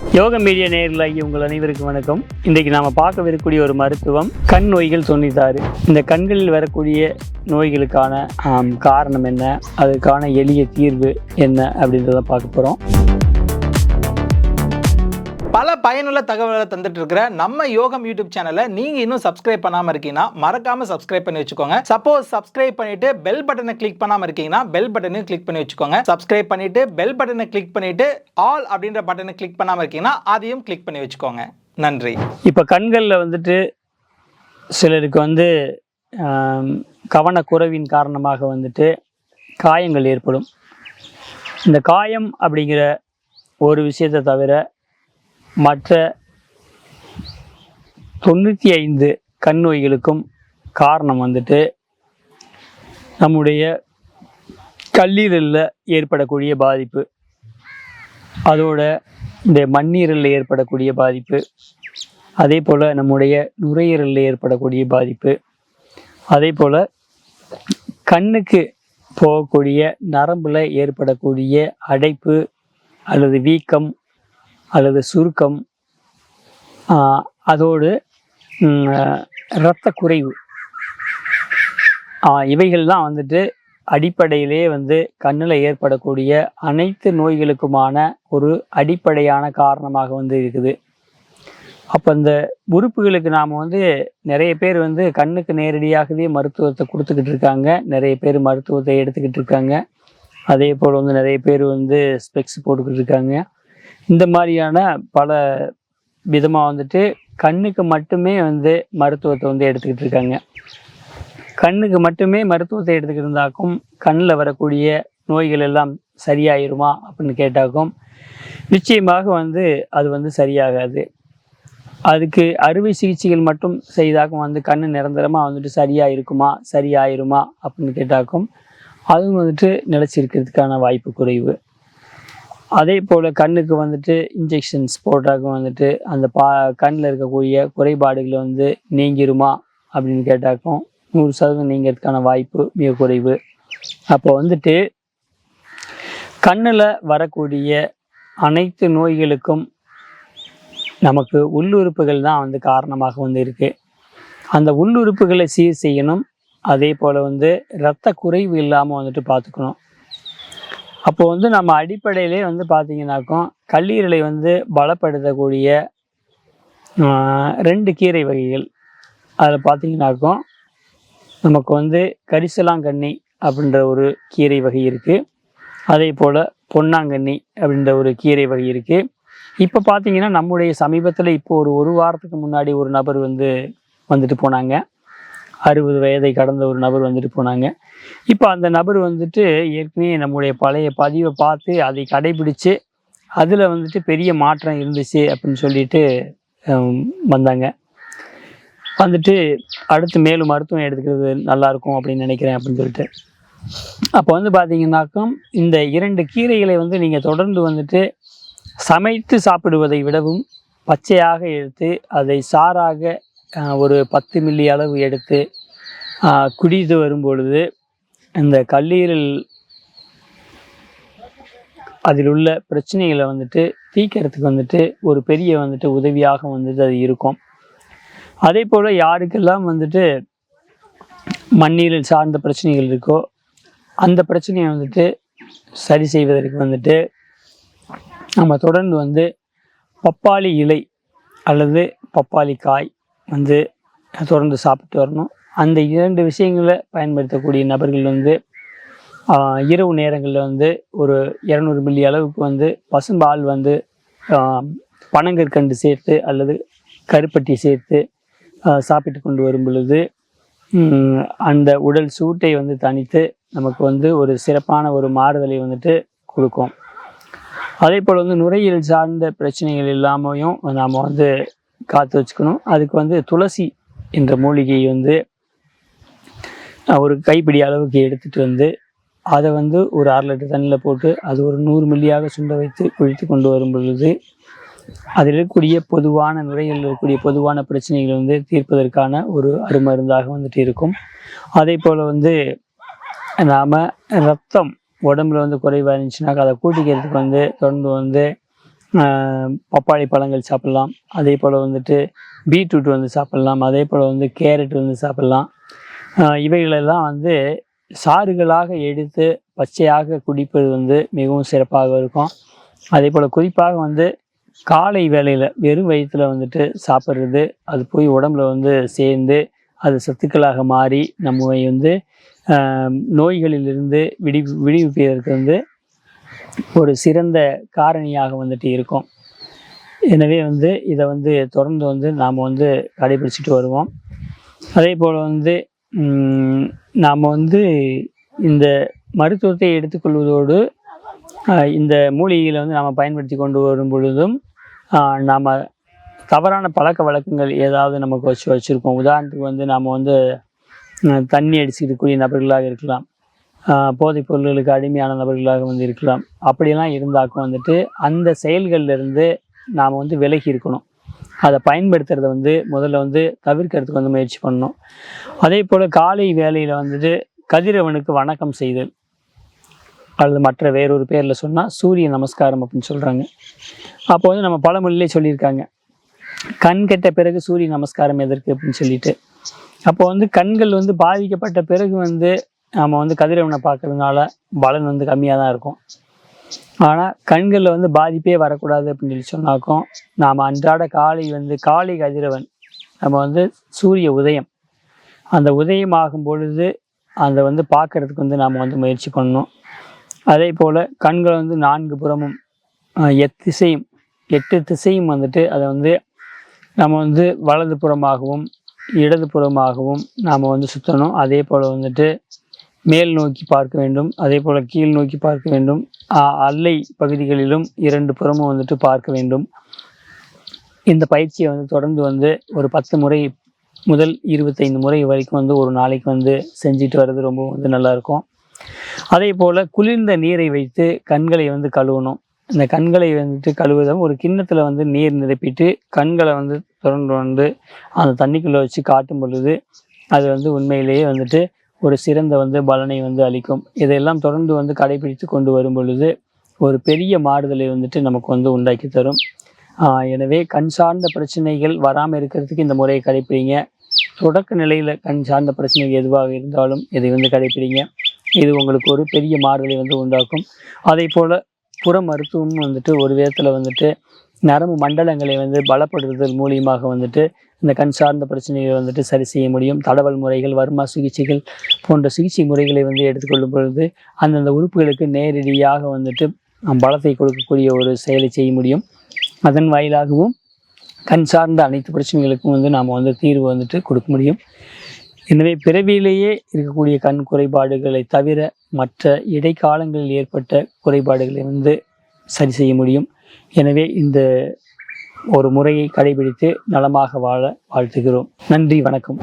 யோக மீடியா நேர்களாகி உங்கள் அனைவருக்கும் வணக்கம். இன்றைக்கு நாம் பார்க்கவிருக்கக்கூடிய ஒரு மருத்துவம் கண் நோய்கள் தொண்ணூத்தாறு இந்த கண்களில் வரக்கூடிய நோய்களுக்கான காரணம் என்ன? அதுக்கான எளிய தீர்வு என்ன அப்படின்றத பார்க்க போகிறோம் பயனுள்ள தகவலை தந்துட்டு இருக்கிற நம்ம யோகம் யூடியூப் சேனலை நீங்க இன்னும் சப்ஸ்கிரைப் பண்ணாம இருக்கீங்கன்னா மறக்காம சப்ஸ்கிரைப் பண்ணி வச்சுக்கோங்க. சப்போஸ் சப்ஸ்கிரைப் பண்ணிட்டு பெல் பட்டனை கிளிக் பண்ணாம இருக்கீங்கன்னா பெல் பட்டனையும் கிளிக் பண்ணி வச்சுக்கோங்க. சப்ஸ்கிரைப் பண்ணிட்டு பெல் பட்டனை கிளிக் பண்ணிட்டு ஆல் அப்படின்ற பட்டனை கிளிக் பண்ணாம இருக்கீங்கன்னா அதையும் கிளிக் பண்ணி வச்சுக்கோங்க. நன்றி. இப்போ கண்களில் வந்துட்டு சிலருக்கு வந்து கவனக்குறைவின் காரணமாக வந்துட்டு காயங்கள் ஏற்படும். இந்த காயம் அப்படிங்கிற ஒரு விஷயத்தை தவிர மற்ற தொண்ணூற்றி ஐந்து கண் நோய்களுக்கும் காரணம் வந்துட்டு நம்முடைய கல்லீரலில் ஏற்படக்கூடிய பாதிப்பு. அதோட இந்த மண்ணீரலில் ஏற்படக்கூடிய பாதிப்பு. அதே போல் நம்முடைய நுரையீரலில் ஏற்படக்கூடிய பாதிப்பு. அதே போல் கண்ணுக்கு போகக்கூடிய நரம்பில் ஏற்படக்கூடிய அடைப்பு அல்லது வீக்கம் அல்லது சுருக்கம் அதோடு இரத்த குறைவு இவைகள்லாம் வந்துட்டு அடிப்படையிலே வந்து கண்ணில் ஏற்படக்கூடிய அனைத்து நோய்களுக்குமான ஒரு அடிப்படையான காரணமாக வந்து இருக்குது. அப்போ இந்த உறுப்புகளுக்கு நாம் வந்து நிறைய பேர் வந்து கண்ணுக்கு நேரடியாகவே மருத்துவத்தை கொடுத்துக்கிட்டு இருக்காங்க. நிறைய பேர் மருத்துவத்தை எடுத்துக்கிட்டு இருக்காங்க. அதே போல் வந்து நிறைய பேர் வந்து ஸ்பெக்ஸ் போட்டுக்கிட்டு இருக்காங்க. இந்த மாதிரியான பல விதமாக வந்துட்டு கண்ணுக்கு மட்டுமே வந்து மருத்துவத்தை வந்து எடுத்துக்கிட்டு இருக்காங்க. கண்ணுக்கு மட்டுமே மருத்துவத்தை எடுத்துக்கிட்டு இருந்தாக்கும் கண்ணில் வரக்கூடிய நோய்கள் எல்லாம் சரியாயிருமா அப்படின்னு கேட்டாக்கும் நிச்சயமாக வந்து அது வந்து சரியாகாது. அதுக்கு அறுவை சிகிச்சைகள் மட்டும் செய்தாக்கும் வந்து கண் நிரந்தரமாக வந்துட்டு சரியாக இருக்குமா சரியாயிருமா அப்படின்னு கேட்டாக்கும் அதுவும் வந்துட்டு நிலச்சிருக்கிறதுக்கான வாய்ப்பு குறைவு. அதே போல் கண்ணுக்கு வந்துட்டு இன்ஜெக்ஷன்ஸ் போட்டாக்கும் வந்துட்டு அந்த பா கண்ணில் இருக்கக்கூடிய குறைபாடுகளை வந்து நீங்கிருமா அப்படின்னு கேட்டாக்கும் நூறு சதவீதம் நீங்கிறதுக்கான வாய்ப்பு மிக குறைவு. அப்போ வந்துட்டு கண்ணில் வரக்கூடிய அனைத்து நோய்களுக்கும் நமக்கு உள்ளுறுப்புகள் தான் வந்து காரணமாக வந்து இருக்குது அந்த உள்ளுறுப்புகளை சீர் செய்யணும். அதே போல் வந்து இரத்த குறைவு இல்லாமல் வந்துட்டு பார்த்துக்கணும் அப்போ வந்து நம்ம அடிப்படையிலே வந்து பார்த்தீங்கன்னாக்கும் கல்லீரலை வந்து பலப்படுத்தக்கூடிய ரெண்டு கீரை வகைகள். அதில் பார்த்தீங்கன்னாக்கும் நமக்கு வந்து கரிசலாங்கண்ணி அப்படின்ற ஒரு கீரை வகை இருக்குது அதே போல் பொன்னாங்கண்ணி அப்படின்ற ஒரு கீரை வகை இருக்குது இப்போ பார்த்தீங்கன்னா நம்முடைய சமீபத்தில் இப்போ ஒரு ஒரு வாரத்துக்கு முன்னாடி ஒரு நபர் வந்து வந்துட்டு போனாங்க. அறுபது வயதை கடந்த ஒரு நபர் வந்துட்டு போனாங்க. இப்போ அந்த நபர் வந்துட்டு ஏற்கனவே நம்முடைய பழைய பதிவை பார்த்து அதை கடைபிடிச்சு அதில் வந்துட்டு பெரிய மாற்றம் இருந்துச்சு அப்படின்னு சொல்லிட்டு வந்தாங்க. வந்துட்டு அடுத்து மேலும் மருத்துவம் எடுத்துக்கிறது நல்லா இருக்கும் அப்படின்னு நினைக்கிறேன் அப்படின்னு சொல்லிட்டு. அப்போ வந்து பார்த்தீங்கன்னாக்கும் இந்த இரண்டு கீரைகளை வந்து நீங்கள் தொடர்ந்து வந்துட்டு சமைத்து சாப்பிடுவதை விடவும் பச்சையாக எடுத்து அதை சாறாக ஒரு பத்து மில்லி அளவு எடுத்து குடித்து வரும் பொழுது இந்த கல்லீரல் அதில் உள்ள பிரச்சனைகளை வந்துட்டு தீக்கிறதுக்கு வந்துட்டு ஒரு பெரிய வந்துட்டு உதவியாக வந்துட்டு அது இருக்கும். அதே போல் யாருக்கெல்லாம் வந்துட்டு மண்ணீரல் சார்ந்த பிரச்சனைகள் இருக்கோ அந்த பிரச்சனையை வந்துட்டு சரி செய்வதற்கு வந்துட்டு நம்ம தொடர்ந்து வந்து பப்பாளி இலை அல்லது பப்பாளி காய் வந்து தொடர்ந்து சாப்பிட்டு வரணும். அந்த இரண்டு விஷயங்களை பயன்படுத்தக்கூடிய நபர்கள் வந்து இரவு நேரங்களில் வந்து ஒரு இரநூறு மில்லி அளவுக்கு வந்து பசும்பால் வந்து பனங்கற்கண்டு சேர்த்து அல்லது கருப்பட்டி சேர்த்து சாப்பிட்டு கொண்டு வரும் பொழுது அந்த உடல் சூட்டை வந்து தணித்து நமக்கு வந்து ஒரு சிறப்பான ஒரு மாறுதலை வந்துட்டு கொடுக்கும். அதே போல் வந்து நுரையீரல் சார்ந்த பிரச்சனைகள் இல்லாமையும் நாம் வந்து காத்து வச்சுக்கணும். அதுக்கு வந்து துளசி என்ற மூலிகையை வந்து ஒரு கைப்பிடி அளவுக்கு எடுத்துட்டு வந்து அதை வந்து ஒரு அரை லிட்டர் தண்ணியில் போட்டு அது ஒரு நூறு மில்லியாக சுண்ட வைத்து குழித்து கொண்டு வரும் பொழுது அதில் இருக்கக்கூடிய பொதுவான நுரையில் இருக்கக்கூடிய பொதுவான பிரச்சனைகள் வந்து தீர்ப்பதற்கான ஒரு அருமருந்தாக வந்துட்டு இருக்கும். அதே போல் வந்து நாம் ரத்தம் உடம்புல வந்து குறைவாக இருந்துச்சுனாக்கா அதை கூட்டிக்கிறதுக்கு வந்து தொடர்ந்து வந்து பப்பாளி பழங்கள் சாப்பிட்லாம். அதே போல் வந்துட்டு பீட்ரூட் வந்து சாப்பிட்லாம். அதே போல் வந்து கேரட் வந்து சாப்பிட்லாம். இவைகளெல்லாம் வந்து சாறுகளாக எடுத்து பச்சையாக குடிப்பது வந்து மிகவும் சிறப்பாக இருக்கும். அதே போல் குறிப்பாக வந்து காலை வேளையில் வெறும் வயிற்றுல வந்துட்டு சாப்பிட்றது அது போய் உடம்புல வந்து சேர்ந்து அது சத்துக்களாக மாறி நம்மை வந்து நோய்களிலிருந்து விடி விடுவிப்பதற்கு வந்து ஒரு சிறந்த காரணியாக வந்துட்டு இருக்கும். எனவே வந்து இதை வந்து தொடர்ந்து வந்து நாம் வந்து கடைபிடிச்சிட்டு வருவோம். அதே போல் வந்து நாம் வந்து இந்த மருத்துவத்தை எடுத்துக்கொள்வதோடு இந்த மூலிகைகளை வந்து நாம் பயன்படுத்தி கொண்டு வரும் பொழுதும் நாம் தவறான பழக்க வழக்கங்கள் ஏதாவது நமக்கு வச்சு வச்சுருக்கோம் உதாரணத்துக்கு வந்து நாம் வந்து தண்ணி அடிச்சுக்கக்கூடிய நபர்களாக இருக்கலாம். போதைப் பொருள்களுக்கு அடிமையான நபர்களாக வந்து இருக்கலாம். அப்படியெல்லாம் இருந்தாக்கும் வந்துட்டு அந்த செயல்கள்லேருந்து நாம் வந்து விலகி இருக்கணும். அதை பயன்படுத்துறத வந்து முதல்ல வந்து தவிர்க்கிறதுக்கு வந்து முயற்சி பண்ணணும். அதே போல் காலை வேலையில் வந்துட்டு கதிரவனுக்கு வணக்கம் செய்தல். அல்லது மற்ற வேறொரு பேரில் சொன்னால் சூரிய நமஸ்காரம் அப்படின்னு சொல்கிறாங்க அப்போ வந்து நம்ம பழமொழியிலே சொல்லியிருக்காங்க. கண் கெட்ட பிறகு சூரிய நமஸ்காரம் எதற்கு அப்படின்னு சொல்லிட்டு. அப்போ வந்து கண்கள் வந்து பாதிக்கப்பட்ட பிறகு வந்து நம்ம வந்து கதிரவனை பார்க்கறதுனால பலன் வந்து கம்மியாக தான் இருக்கும். ஆனால் கண்களில் வந்து பாதிப்பே வரக்கூடாது அப்படின்னு சொல்லி சொன்னாக்கும் நாம் அன்றாட காலை வந்து காலை கதிரவன் நம்ம வந்து சூரிய உதயம். அந்த உதயம் ஆகும் பொழுது அதை வந்து பார்க்கறதுக்கு வந்து நாம் வந்து முயற்சி பண்ணணும். அதே போல் கண்கள் வந்து நான்கு புறமும் எத்திசையும் எட்டு திசையும் வந்துட்டு அதை வந்து நம்ம வந்து வலது புறமாகவும் இடது புறமாகவும் நாம் வந்து சுற்றணும் அதே போல் வந்துட்டு மேல் நோக்கி பார்க்க வேண்டும் அதே போல் கீழ் நோக்கி பார்க்க வேண்டும். அல்லை பகுதிகளிலும் இரண்டு புறமும் வந்துட்டு பார்க்க வேண்டும். இந்த பயிற்சியை வந்து தொடர்ந்து வந்து ஒரு பத்து முறை முதல் இருபத்தைந்து முறை வரைக்கும் வந்து ஒரு நாளைக்கு வந்து செஞ்சுட்டு வர்றது ரொம்ப வந்து நல்லா இருக்கும் அதே போல் குளிர்ந்த நீரை வைத்து கண்களை வந்து கழுவணும். இந்த கண்களை வந்துட்டு கழுவுவதும் ஒரு கிண்ணத்தில் வந்து நீர் நிரப்பிட்டு கண்களை வந்து தொடர்ந்து வந்து அந்த தண்ணிக்குள்ளே வச்சு காட்டும் பொழுது அது வந்து உண்மையிலேயே வந்துட்டு ஒரு சிறந்த வந்து பலனை வந்து அளிக்கும். இதையெல்லாம் தொடர்ந்து வந்து கடைபிடித்து கொண்டு வரும் பொழுது ஒரு பெரிய மாறுதலை வந்துட்டு நமக்கு வந்து உண்டாக்கி தரும். எனவே கண் சார்ந்த பிரச்சனைகள் வராமல் இருக்கிறதுக்கு இந்த முறையை கடைப்பிடிங்க. தொடக்க நிலையில் கண் சார்ந்த பிரச்சனைகள் எதுவாக இருந்தாலும் இதை வந்து கடைப்பிடிங்க. இது உங்களுக்கு ஒரு பெரிய மாறுதலை வந்து உண்டாக்கும். அதே போல் புற மருத்துவமும் வந்துட்டு ஒரு விதத்தில் வந்துட்டு நரம்பு மண்டலங்களை வந்து பலப்படுத்துதல் மூலியமாக வந்துட்டு இந்த கண் சார்ந்த பிரச்சனைகளை வந்துட்டு சரி செய்ய முடியும். தடவல் முறைகள் வர்மா சிகிச்சைகள் போன்ற சிகிச்சை முறைகளை வந்து எடுத்துக்கொள்ளும் பொழுது அந்தந்த உறுப்புகளுக்கு நேரடியாக வந்துட்டு நம் பலத்தை கொடுக்கக்கூடிய ஒரு செயலை செய்ய முடியும். அதன் வாயிலாகவும் கண் சார்ந்த அனைத்து பிரச்சனைகளுக்கும் வந்து நாம் வந்து தீர்வு வந்துட்டு கொடுக்க முடியும். எனவே பிறவியிலேயே இருக்கக்கூடிய கண் குறைபாடுகளை தவிர மற்ற இடைக்காலங்களில் ஏற்பட்ட குறைபாடுகளை வந்து சரி செய்ய முடியும். எனவே இந்த ஒரு முறையை கடைபிடித்து நலமாக வாழ வாழ்த்துகிறோம். நன்றி வணக்கம்.